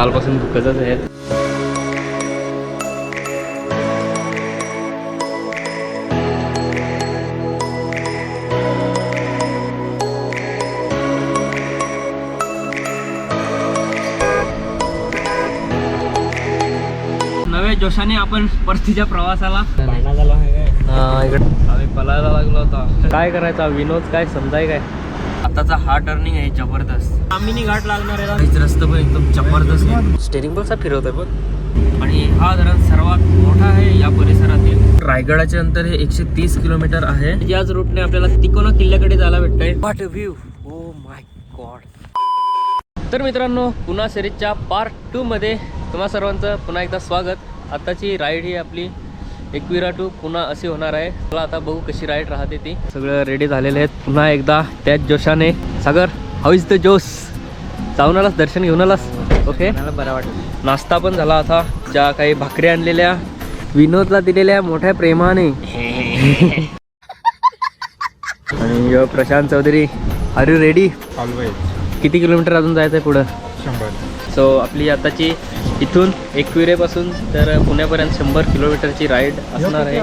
कालपासून भुकतच आहेत. नव्या जोशाने आपण परतीच्या प्रवासाला इकडे आम्ही पलायला लागलो होता. काय करायचा? विनोद काय? समजाय काय? आताचा हा टर्निंग आहे जबरदस्त. आम्ही घाट लागणार आहे. रस्ता पण एकदम जबरदस्त आहे. स्टेरिंग बघ फिरवतोय बघ. आणि हा धरण सर्वात मोठा आहे या परिसरातील. रायगडाचे अंतर हे एकशे तीस किलोमीटर आहे. याच रूटने आपल्याला तिकोना किल्ल्याकडे जायला भेटतंय. What view oh my god तर मित्रांनो पुन्हा सिरीजच्या पार्ट टू मध्ये तुम्हा सर्वांचं पुन्हा एकदा स्वागत. आताची राईड ही आपली एकविरा टू पुन्हा अशी होणार आहे. मला आता बघू कशी राईड राहते ती. सगळं रेडी झालेले आहेत. पुन्हा एकदा त्याच जोशाने. Sagar how is the josh? जाऊन आलास दर्शन घेऊन आलास? ओके मला बरं वाटलं. नाश्ता पण झाला आता. ज्या काही भाकरी आणलेल्या विनोदला दिलेल्या मोठ्या प्रेमाने. आणि Prashant Chaudhari are you ready always किती किलोमीटर अजून जायचं आहे पुढं? शंभर. सो आपली आताची इथून एकविरेपासून तर पुण्यापर्यंत शंभर किलोमीटरची राईड असणार आहे.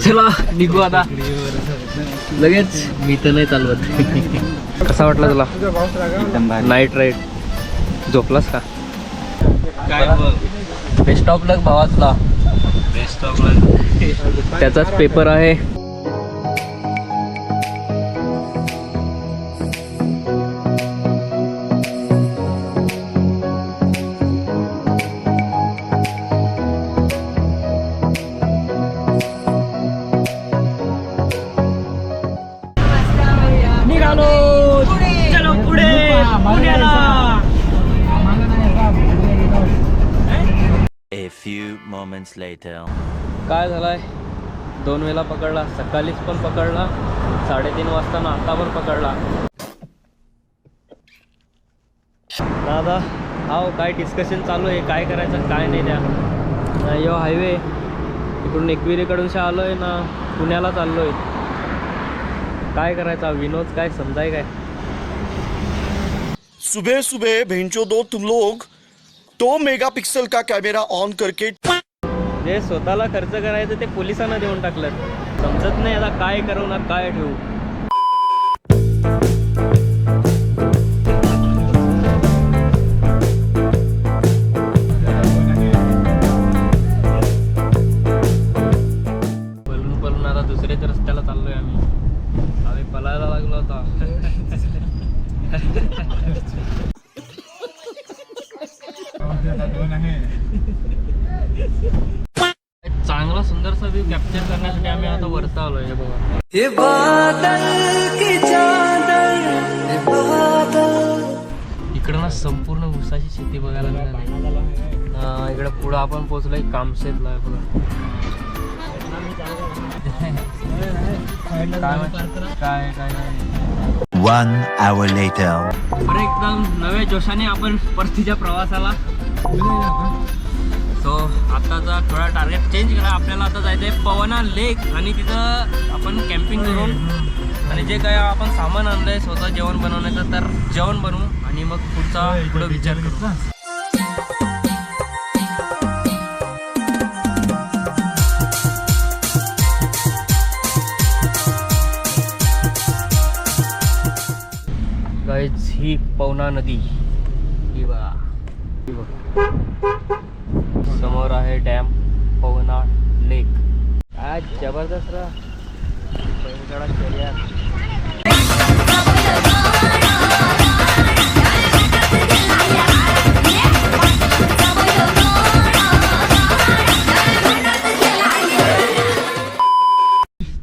चला निघू आता. लगेच मी तर नाही चालवत. कसा वाटला तुला? नाईट राईड झोपलास का? काय बेस्ट ऑफ लक भावातला बेस्ट ऑफ त्याचाच पेपर आहे. Moments later. काय झालाय? दोन वेळा पकडला सकाळीच पण पकडला साडेतीन वाजता ना आता पण पकडला. दादा हाव काय डिस्कशन चालू आहे? काय करायचं? काय नाही द्या यो हायवे इकडून एकविरेकडून शा आलोय ना पुण्याला चाललोय. काय करायचा? विनोद काय? समजाय काय? सुबह सुबह भेंचो दो तुम लोग दो मेगापिक्सल का कैमरा ऑन करके जे स्वतःला खर्च करायचं ते पोलिसांना देऊन टाकलं. समजत नाही आता काय करू ना काय ठेवू. पलून पलून आता दुसऱ्याच रस्त्याला चाललोय आम्ही. आम्ही पलायला लागलो होता चांगला सुंदरसा व्ह्यू कॅप्चर करण्यासाठी आम्ही आता वरता आलोय हे बघा. इकडं ना संपूर्ण ऊसाची शेती बघायला मिळाली. हा, इकडं पुढं आपण पोहोचलोय कामशेतला आहे बघा. काय? काय later. बरं एकदम नव्या जोशाने आपण परतीच्या प्रवासाला सो आताचा थोडा टार्गेट चेंज करा. आपल्याला आता जायचं आहे पवना लेक आणि तिथं आपण कॅम्पिंग करून आणि जे काय आपण सामान आणलं आहे स्वतः जेवण बनवण्याचं तर जेवण बनवू आणि मग पुढचा पुढं विचार करू. गाईज ही पवना नदी. ही समोर आहे डॅम पवना लेक. काय जबरदस्त रा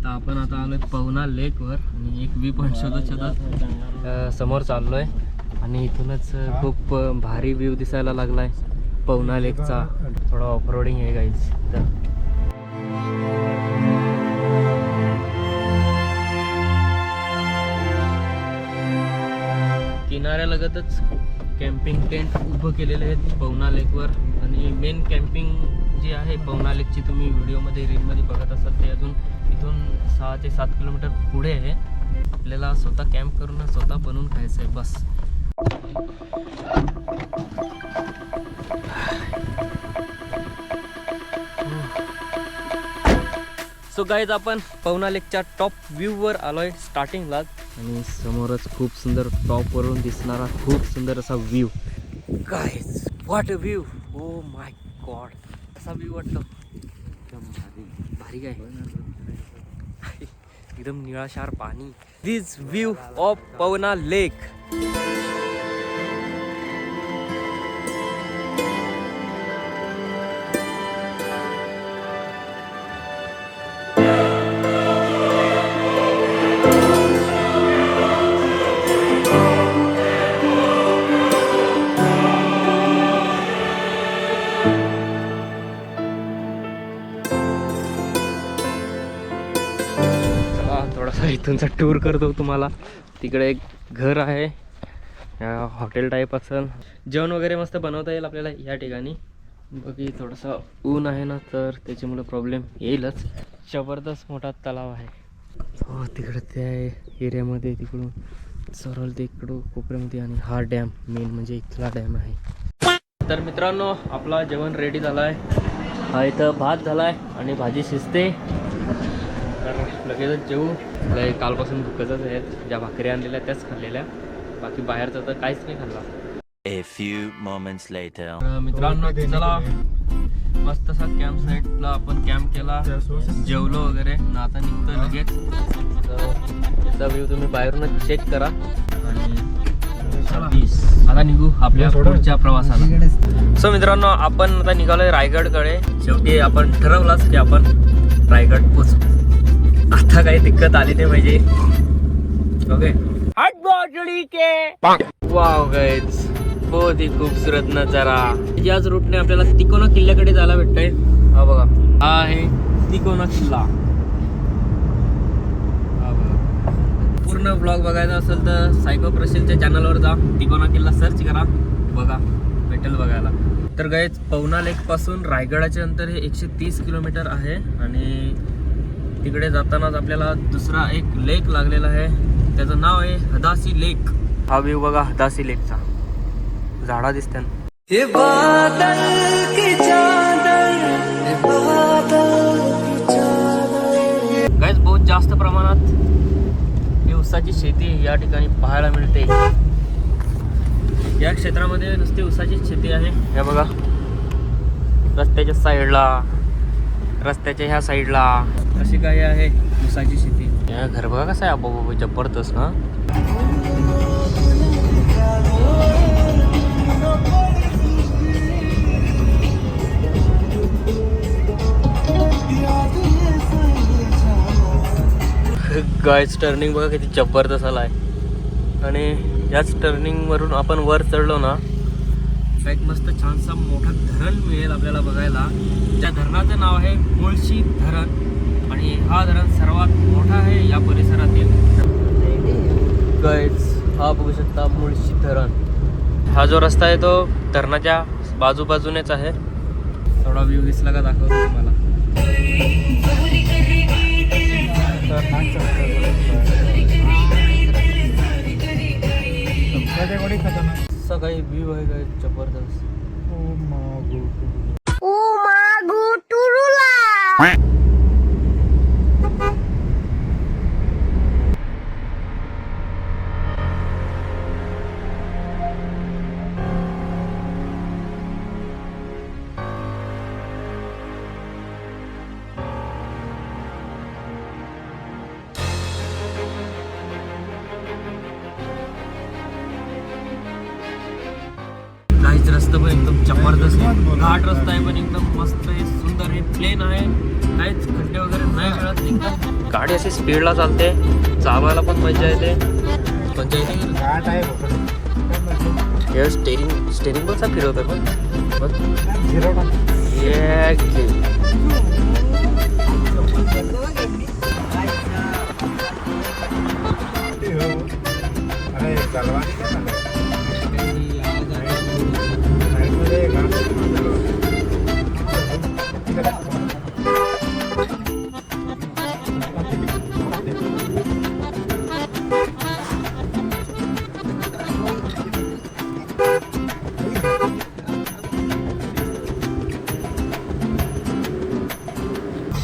तर आपण आता आलोय पवना लेकवर आणि एक व्ह्यू पॉईंट शोधत शोधत समोर चाललोय. आणि इथूनच खूप भारी व्ह्यू दिसायला लागलाय. पवना लेकचा थोडा ऑफरोडिंग आहे गाईज तर. किनाऱ्यालगतच कॅम्पिंग टेंट उभं केलेले आहेत पवना लेकवर आणि मेन कॅम्पिंग जी आहे पवना लेकची तुम्ही व्हिडिओमध्ये रीलमध्ये बघत असाल ते अजून इथून सहा ते सात किलोमीटर पुढे आहे. आपल्याला स्वतः कॅम्प करून स्वतः बनवून खायचं आहे बस. सो गाईज आपण पवना लेकच्या टॉप व्ह्यूवर आलोय स्टार्टिंगलाच आणि समोरच खूप सुंदर टॉपवरून दिसणारा खूप सुंदर असा view guys what a view oh my god कसा व्ह्यू वाटतो? एकदम भारी. भारी काय? एकदम निळाशार पाणी. This view of Pavana lake इथूनचा tour करतो तुम्हाला. तिकडे एक घर आहे. हॉटेल टाईप असेल. जेवण वगैरे मस्त बनवता येईल आपल्याला या ठिकाणी. बघी थोडंसं ऊन आहे ना तर त्याच्यामुळे प्रॉब्लेम येईलच. जबरदस्त मोठा तलाव आहे. हो तिकडं त्या एरियामध्ये तिकडून सरळ ते इकडं कोपऱ्यामध्ये आणि हा डॅम मेन म्हणजे इथला डॅम आहे. तर मित्रांनो आपला जेवण रेडी झाला आहे हा इथं भात झाला आहे आणि भाजी शिजते. लगेचच जेवू लय कालपासून भुकतच आहेत. ज्या भाकरी आणलेल्या त्याच खाल्लेल्या. बाकी बाहेरचं तर काहीच नाही खाल्ला. A few moments later. तर मित्रांनो चला. मस्त असा कॅम्प साईटला आपण कॅम्प केला. जेवलो वगैरे. ना आता निघतो लगेच. तर याचा व्ह्यू तुम्ही बाहेरूनच चेक करा. आणि चला, आता निघू आपल्या पुढच्या प्रवासाला. सो मित्रांनो आपण आता निघालोय रायगडकडे. शेवटी आपण ठरवलाच की आपण रायगड पोचू आता काही दिक्कत आली नाही पाहिजे. ओके. वाव बहुत ही खूबसूरत नजारा. याच रूटने आपल्याला तिकोना किल्ल्याकडे जायला भेटतंय. हा बघा. हा आहे तिकोना किल्ला. पूर्ण ब्लॉग बघायचा असेल तर सायको प्रसिलच्या चॅनलवर जा. तिकोना किल्ला सर्च करा. बघा. भेटेल बघायला. तर गाईज पवना लेकपासून रायगडाचे अंतर हे एकशे तीस किलोमीटर आहे आणि तिकडे जातानाच आपल्याला दुसरा एक लेक लागलेला आहे. त्याचं नाव आहे हदासी लेक. हा व्ह्यू बघा हदासी लेकचा. झाडा दिसत्या गाईज बहुत जास्त प्रमाणात ही ऊसाची शेती या ठिकाणी पाहायला मिळते. या क्षेत्रामध्ये नुसती ऊसाची शेती आहे. हे बघा. रस्त्याच्या साईडला रस्त्याच्या ह्या साईडला. अशी काही आहे ऊसाची शेती. या घर बघा कसं आहे आबा जबरदस्त ना गायच टर्निंग बघा किती जबरदस्त आला आहे आणि याच टर्निंगवरून आपण वर चढलो ना एक मस्त छानसा मोठा धरण मिळेल आपल्याला बघायला. त्या धरणाचं नाव आहे मुळशी धरण. आणि हा धरण सर्वात मोठा आहे या परिसरातील. गाईड्स हा बघू शकता मुळशी धरण. हा जो रस्ता आहे तो धरणाच्या बाजूबाजूनेच आहे. थोडा व्ह्यू दिसला का दाखवतो तुम्हाला. सकाळी व्ह्यू आहे काय जबरदस्त. Quack. काहीच रस्ता पण एकदम जबरदस्त आहे. घाट रस्ता आहे पण एकदम मस्त आहे सुंदर आहे प्लेन आहे. काहीच खड्डे वगैरे नाही मिळत. एकदम गाडी अशी स्पीडला चालते. चालवायला पण मजा येते. मजा येते. हे स्टेरिंग स्टेरिंग पण फिरवतं पण बघ.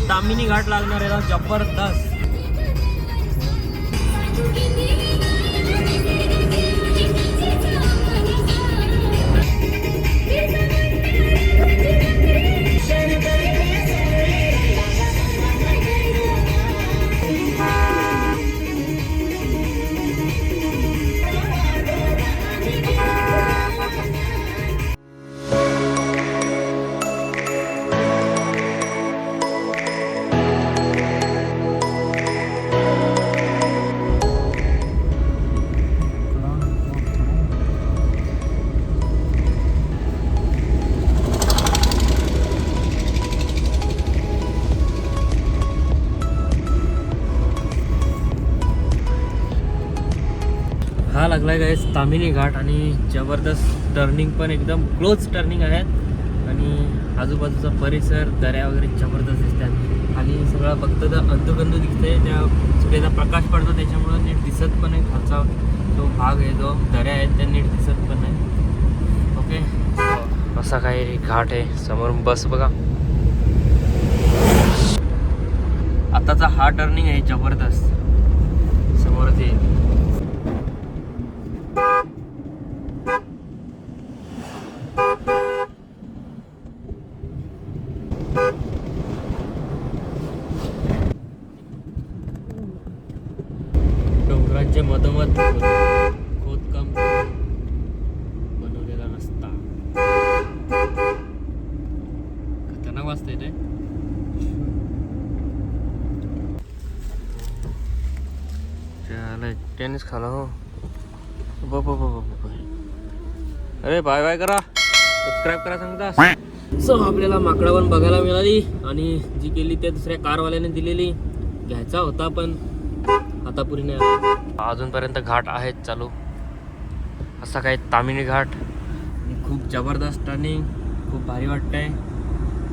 तामिनी घाट लागणार आहे जबरदस्त. हा लागलाय काय तामिनी घाट आणि जबरदस्त टर्निंग पण एकदम क्लोज टर्निंग आहेत आणि आजूबाजूचा परिसर दऱ्या वगैरे जबरदस्त दिसतात. आणि सगळं फक्त तर अंधुकंदू दिसतंय त्या सूर्याचा प्रकाश पडतो त्याच्यामुळं नीट दिसत पण आहे. खालचा जो भाग आहे जो दऱ्या आहेत त्या नीट दिसत पण नाही ओके? असा काही घाट आहे समोर बस बघा. आताचा हा टर्निंग आहे जबरदस्त. समोरच येईल ते टेनिस खाला हो. ब ब ब ब ब. अरे बाय बाय करा. सबस्क्राईब करा सांगता. सो आपल्याला माकडा पण बघायला मिळाली आणि जी केली त्या दुसऱ्या कारवाल्याने दिलेली. घ्यायचा होता पण आता पुरी नाही. अजूनपर्यंत घाट आहेत चालू. असा काही तामिनी घाट. आणि खूप जबरदस्त टर्निंग खूप भारी वाटतंय.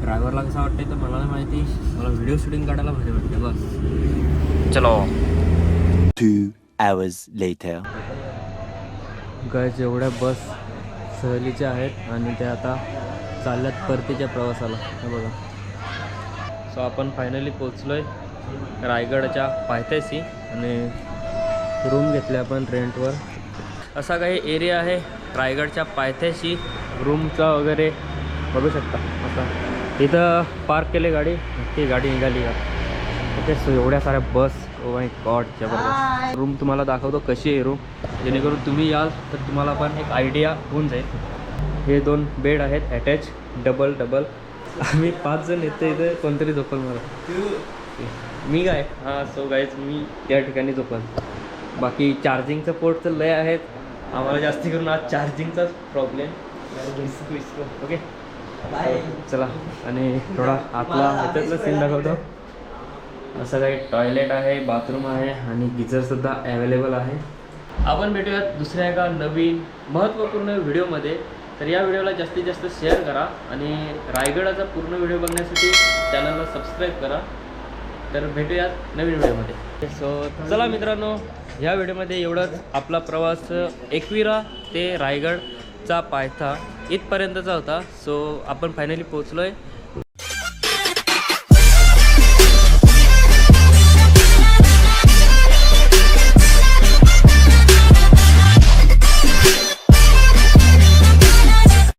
ड्रायव्हरला कसं वाटतंय तर मला नाही माहिती. मला व्हिडिओ शूटिंग काढायला भारी वाटतं बस. चलो. Two hours later. गायच्या एवढ्या बस सहलीच्या आहेत आणि त्या आता चालल्यात परतीच्या प्रवासाला. हे बघा. सो आपण फायनली पोचलो आहे रायगडच्या पायथ्याशी आणि रूम घेतल्या आपण रेंटवर असा काही एरिया आहे रायगडच्या पायथ्याशी रूमचा वगैरे बघू शकता. असा. इथं पार्क केली गाडी. ती गाडी निघाली. का ओके सो एवढ्या साऱ्या बस ओ माय गॉड जबरदस्त. रूम तुम्हाला दाखवतो कशी आहे रूम जेणेकरून तुम्ही याल तर तुम्हाला पण एक आयडिया होऊन जाईल. हे दोन बेड आहेत अटॅच डबल डबल आम्ही पाच जण येतो इथे कोणतरी झोपल मला. मी काय? हां सो गाईज मी त्या ठिकाणी झोपल. बाकी चार्जिंगचं पोर्ट तर लय आहेत. आम्हाला जास्ती करून आज चार्जिंगचाच प्रॉब्लेम ओके चला आणि थोडा आतला ह्याच्यातला सीन दाखवतो. असं काही टॉयलेट आहे बाथरूम आहे आणि गिझरसुद्धा अवेलेबल आहे. आपण भेटूयात दुसऱ्या एका नवीन महत्त्वपूर्ण व्हिडिओमध्ये. तर या व्हिडिओला जास्तीत जास्त शेअर करा आणि रायगडाचा पूर्ण व्हिडिओ बघण्यासाठी चॅनलला सबस्क्राईब करा. तर भेटूयात नवीन व्हिडिओमध्ये. सो चला मित्रांनो ह्या व्हिडिओमध्ये एवढंच. आपला प्रवास एकविरा ते रायगडचा पायथा. इथपर्यंतचा होता. सो आपण फायनली पोचलो आहे